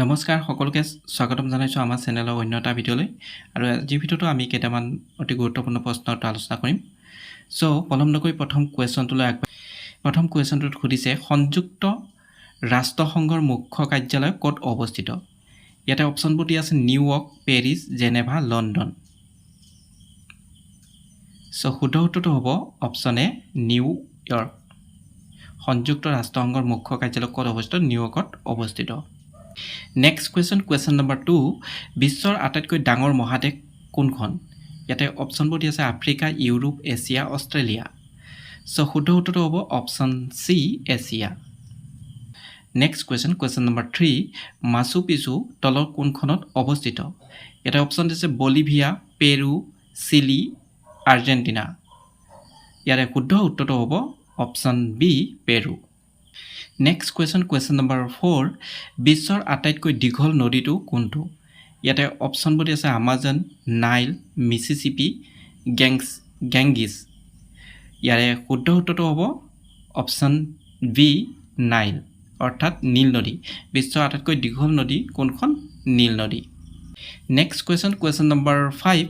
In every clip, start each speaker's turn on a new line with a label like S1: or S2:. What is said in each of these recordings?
S1: নমস্কাৰ সকলোকে স্বাগতম জনাইছোঁ আমাৰ চেনেলৰ অন্য এটা ভিডিঅ'লৈ। আৰু আজিৰ ভিডিঅ'টো আমি কেইটামান অতি গুৰুত্বপূৰ্ণ ওপৰত আলোচনা কৰিম। চ' পলম নকৰি প্ৰথম কুৱেশ্যনটোলৈ আগবাঢ়ি প্ৰথম কুৱেশ্যনটোত সুধিছে সংযুক্ত ৰাষ্ট্ৰসংঘৰ মুখ্য কাৰ্যালয় ক'ত অৱস্থিত? ইয়াতে অপশ্যনবোৰ দি আছে নিউয়ৰ্ক পেৰিছ জেনেভা লণ্ডন। চ' শুদ্ধ উত্তৰটো হ'ব অপশ্যন এ নিউয়ৰ্ক সংযুক্ত ৰাষ্ট্ৰসংঘৰ মুখ্য কাৰ্যালয় ক'ত অৱস্থিত? নিউয়ৰ্কত অৱস্থিত। Next question question number two বিশ্বৰ আটাইতকৈ ডাঙৰ মহাদেশ কোনখন? ইয়াতে অপশ্যনবোৰ দি আছে আফ্ৰিকা ইউৰোপ এছিয়া অষ্ট্ৰেলিয়া। চ' শুদ্ধ উত্তৰটো হ'ব option C Asia. Next question question number three Machu Picchu তলৰ কোনখনত অৱস্থিত? ইয়াতে অপশ্যন দিছে বলিভিয়া পেৰু চিলি আৰ্জেণ্টিনা। ইয়াৰে শুদ্ধ উত্তৰটো হ'ব option B Peru. Next question question number four বিশ্বৰ আটাইতকৈ দীঘল নদীটো কোনটো? ইয়াতে অপশ্যনবোৰ আছে Amazon Nile Mississippi Ganges Ganges ইয়াৰে শুদ্ধ উত্তৰটো হ'ব অপশ্যন বি নাইল অৰ্থাৎ নীল নদী। বিশ্বৰ আটাইতকৈ দীঘল নদী কোনখন? নীল নদী। Next question question number five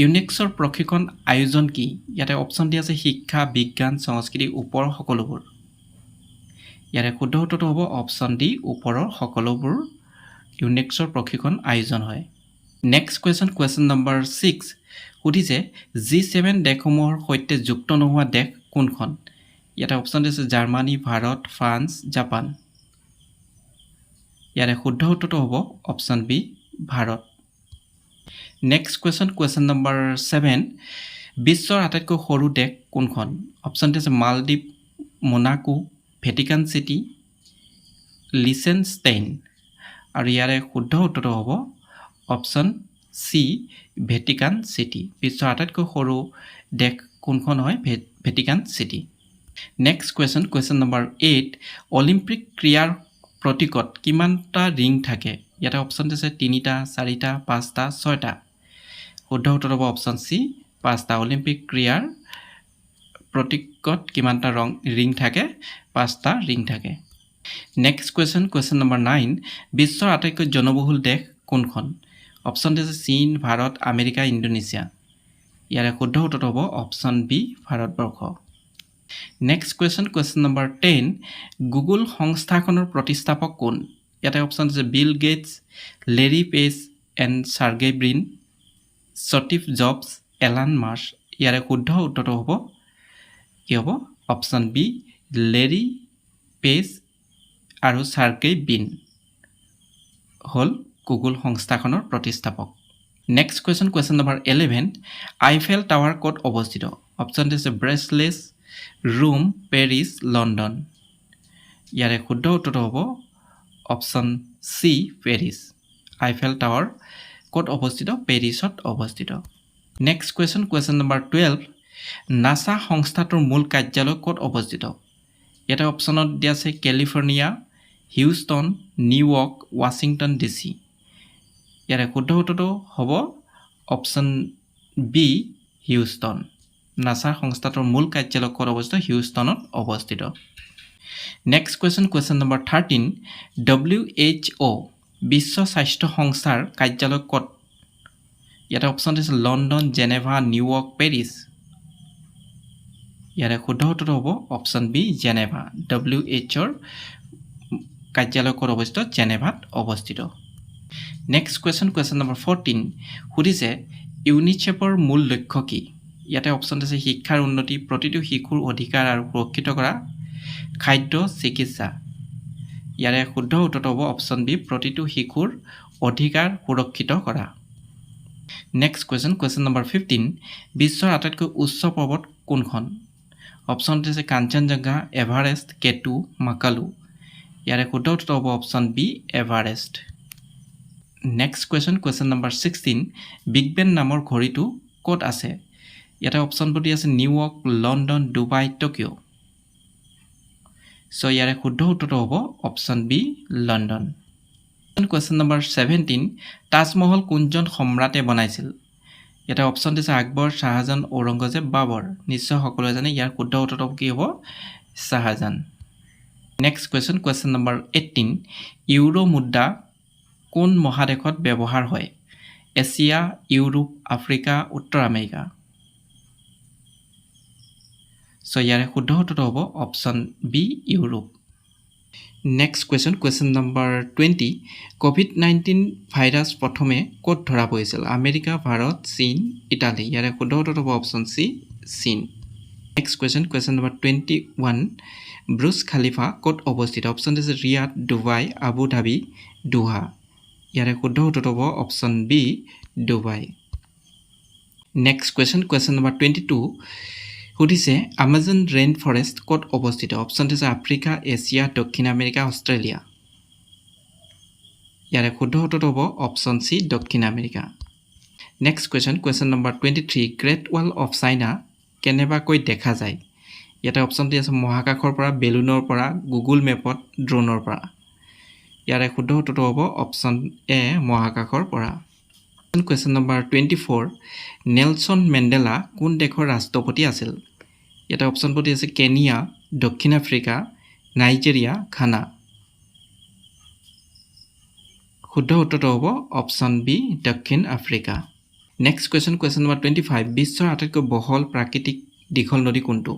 S1: ইউনেক্সৰ প্ৰশিক্ষণ আয়োজন কি? ইয়াতে অপশ্যন দি আছে শিক্ষা, বিজ্ঞান, সংস্কৃতি ওপৰৰ সকলোবোৰ। ইয়াৰে শুদ্ধ উত্তৰটো হ'ব অপশ্যন ডি ওপৰৰ সকলোবোৰ ইউনেক্সৰ প্ৰশিক্ষণ আয়োজন হয়। Next question question number six সুধিছে জি ছেভেন দেশসমূহৰ সৈতে যুক্ত নোহোৱা দেশ কোনখন? ইয়াতে অপশ্যন দিছে জাৰ্মানী ভাৰত ফ্ৰান্স জাপান। ইয়াৰে শুদ্ধ উত্তৰটো হ'ব option B Bharat. Next question question number seven বিশ্বৰ আটাইতকৈ সৰু দেশ কোনখন? অপশ্যন দি আছে মালদ্বীপ মোনাকো ভেটিকান চিটি লিচেনষ্টেইন আৰু ইয়াৰে শুদ্ধ উত্তৰটো হ'ব অপশ্যন চি ভেটিকান চিটি বিশ্বৰ আটাইতকৈ সৰু দেশ কোনখন হয়? ভে Vatican city next question question number eight Olympic ক্ৰীড়াৰ প্ৰতীকত কিমানটা ৰিং থাকে? ইয়াতে অপশ্যন দিছে তিনিটা, চাৰিটা, পাঁচটা, ছয়টা। শুদ্ধ উত্তৰ হ'ব অপশ্যন চি পাঁচটা। অলিম্পিক ক্ৰীড়াৰ প্ৰতীকত কিমানটা ৰং ৰিং থাকে, পাঁচটা ৰিং থাকে। Next question question number nine বিশ্বৰ আটাইতকৈ জনবহুল দেশ কোনখন? অপশ্যন দিছে চীন, ভাৰত, আমেৰিকা, ইণ্ডোনেছিয়া। ইয়াৰে শুদ্ধ উত্তৰটো হ'ব option B Bharatvarsha. Next question question number ten Google সংস্থাখনৰ প্ৰতিষ্ঠাপক কোন? ইয়াতে অপশ্যন দিছে Bill Gates Larry Page and Sergey Brin Steve Jobs Elon March ইয়াৰে শুদ্ধ উত্তৰটো হ'ব কি হ'ব? অপশ্যন বি লেৰী পেজ, আৰু চাৰ্গে বিন। হ'ল গুগল সংস্থাখনৰ প্ৰতিষ্ঠাপক। Next question question number eleven Eiffel tower ক'ত অৱস্থিত? অপশ্যন দিছে ব্ৰেচলেছ ৰোম পেৰিছ লণ্ডন ইয়াৰে শুদ্ধ উত্তৰটো হ'ব option C Paris Eiffel Tower ক'ত অৱস্থিত? পেৰিছত অৱস্থিত। Next question question number twelve NASA সংস্থাটোৰ মূল কাৰ্যালয় ক'ত অৱস্থিত? ইয়াতে অপশ্যনত দিয়া আছে California Houston New York Washington D C ইয়াৰে শুদ্ধ উত্তৰটো হ'ব অপশ্যন বি হিউষ্টন। নাছাৰ সংস্থাটোৰ মূল কাৰ্যালয় ক'ত অৱস্থিত? হিউষ্টনত অৱস্থিত। Next question question number thirteen W H O' বিশ্ব স্বাস্থ্য সংস্থাৰ কাৰ্যালয় ক'ত? ইয়াতে অপশ্যন দিছে লণ্ডন জেনেভা নিউয়ৰ্ক পেৰিছ। ইয়াৰে শুদ্ধ উত্তৰটো হ'ব অপশ্যন বি জেনেভা। ডব্লিউ এইচৰ কাৰ্যালয় ক'ত অৱস্থিত? জেনেভাত অৱস্থিত। Next question question number fourteen সুধিছে ইউনিচেফৰ মূল লক্ষ্য কি? ইয়াতে অপশ্যন আছে শিক্ষাৰ উন্নতি প্ৰতিটো শিশুৰ অধিকাৰ আৰু সুৰক্ষিত কৰা খাদ্য চিকিৎসা। ইয়াৰে শুদ্ধ উত্তৰটো হ'ব অপশ্যন বি প্ৰতিটো শিশুৰ অধিকাৰ সুৰক্ষিত কৰা। Next question question number fifteen বিশ্বৰ আটাইতকৈ উচ্চ পৰ্বত কোনখন? অপশ্যন দিছে কাঞ্চনজংঘা এভাৰেষ্ট কেটু মাকালু ইয়াৰে শুদ্ধ উত্তৰ হ'ব option B Everest next question question number sixteen Big Ben নামৰ ঘড়ীটো ক'ত আছে? ইয়াতে অপশ্যনবোৰ দি আছে নিউয়ৰ্ক লণ্ডন ডুবাই টকিঅ' চ' ইয়াৰে শুদ্ধ উত্তৰটো হ'ব option B London question number seventeen Taj Mahal কোনজন সম্ৰাটে বনাইছিল? ইয়াতে অপশ্যন দিছে আকবৰ শ্বাহজাহান ঔৰংগজেব বাবৰ। নিশ্চয় সকলোৱে জানে ইয়াৰ শুদ্ধ উত্তৰটো কি হ'ব? Shah Jahan next question question number eighteen euro মুদ্ৰা কোন মহাদেশত ব্যৱহাৰ হয়? এছিয়া ইউৰোপ আফ্ৰিকা উত্তৰ আমেৰিকা। চ' ইয়াৰে শুদ্ধ উত্তৰটো হ'ব option B Europe. Next question question number twenty Covid nineteen virus প্ৰথমে ক'ত ধৰা পৰিছিল? আমেৰিকা, ভাৰত, চীন, ইটালী। ইয়াৰে শুদ্ধ উত্তৰটো হ'ব অপশ্যন চি, চীন। Next question question number twenty one Burj Khalifa ক'ত অৱস্থিত? অপশ্যন দিছে Riyadh, Dubai Abu Dhabi Doha. ইয়াৰে শুদ্ধ হ'ব option B, Dubai. Next question question number twenty two সুধিছে আমাজন ৰেইন ফৰেষ্ট ক'ত অৱস্থিত? অপশ্যন দিছে আফ্ৰিকা এছিয়া দক্ষিণ আমেৰিকা অষ্ট্ৰেলিয়া। ইয়াৰে শুদ্ধ উত্তৰটো হ'ব অপশ্যন চি দক্ষিণ America. Next question question number twenty three Great Wall of China কেনেবাকৈ দেখা যায়? ইয়াতে অপশ্যনটি আছে মহাকাশৰ পৰা বেলুনৰ পৰা গুগল মেপত ড্ৰোনৰ পৰা। ইয়াৰে শুদ্ধ উত্তৰটো হ'ব অপশ্যন এ মহাকাশৰ পৰা। Question number twenty four Nelson Mandela কোন দেশৰ ৰাষ্ট্ৰপতি আছিল? ইয়াতে অপশ্যনপতি আছে কেনিয়া, দক্ষিণ আফ্ৰিকা, নাইজেৰিয়া, ঘানা। শুদ্ধ উত্তৰটো হ'ব অপশ্যন বি দক্ষিণ Africa. Next question question number twenty five বিশ্বৰ আটাইতকৈ বহল প্ৰাকৃতিক দীঘল নদী কোনটো?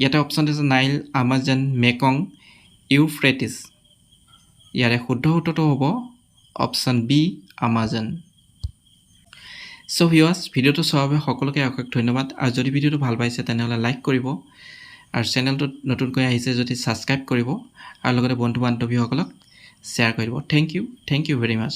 S1: ইয়াতে অপশ্যন আছে নাইল, আমাজন, মেকং, ইউফ্ৰেটিছ। ইয়াৰে শুদ্ধ উত্তৰটো হ'ব অপশ্যন বি আমাজন। চ' ভিৱাছ ভিডিঅ'টো চোৱাৰ বাবে সকলোকে অশেষ ধন্যবাদ। আৰু যদি ভিডিঅ'টো ভালো পাইছে, তেনেহ'লে লাইক কৰিব। আৰু চেনেলটোত নতুনকৈ আহিছে, যদি ছাবস্ক্ৰাইব কৰিব। আৰু লগতে বন্ধু বান্ধৱীসকলক শ্বেয়াৰ কৰিব। Thank you thank you very much